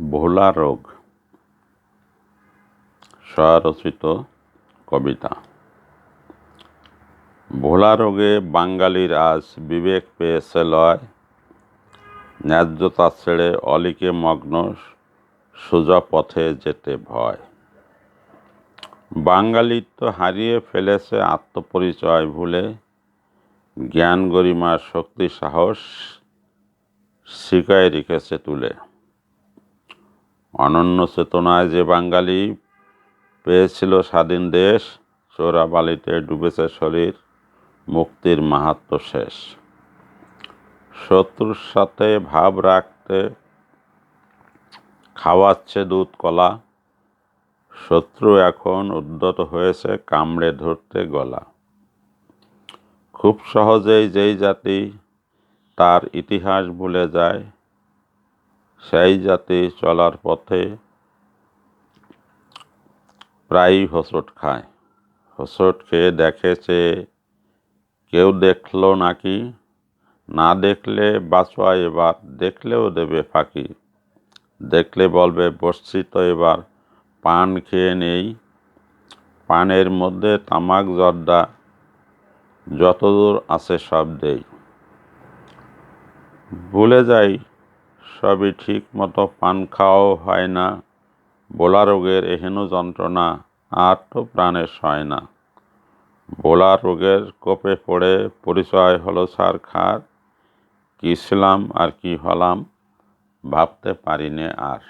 ভোলা রোগ, স্বরচিত কবিতা। ভোলা রোগে বাঙালির আজ বিবেক পেয়েছে লয়, ন্যায্যতা ছেড়ে অলিকে মগ্ন সোজা পথে যেতে ভয়। বাঙালি তো হারিয়ে ফেলেছে আত্মপরিচয় ভুলে, জ্ঞান গরিমার শক্তি সাহস শিকায় রেখেছে তুলে। অনন্য চেতনায় যে বাঙালি পেয়েছিল স্বাধীন দেশ, চোরাবালিতে ডুবেছে শরীর, মুক্তির মাহাত্ম শেষ। শত্রুর সাথে ভাব রাখতে খাওয়াচ্ছে দুধ কলা, শত্রু এখন উদ্যত হয়েছে কামড়ে ধরতে গলা। খুব সহজেই যেই জাতি তার ইতিহাস ভুলে যায় সেই জাতি চলার পথে প্রায়ই হোঁচট খায়। হোঁচট খেয়ে দেখেছে কেউ দেখল নাকি? না দেখলে বাঁচোয়া এবার, দেখলেও দেবে ফাঁকি। দেখলে বলবে, বসছি তো এবার, পান খেয়ে নেই। পানের মধ্যে তামাক জর্দা যতদূর আছে সব দেই। ভুলে যাই সবই ঠিক মতো পান খাওয়াও হয় না, বোলা রোগের এহেন যন্ত্রণা আর তো প্রাণে সয় না। বোলা রোগের কোপে পড়ে পরিচয় হলো সার খার, কি ছিলাম আর কি হলাম ভাবতে পারিনে আর।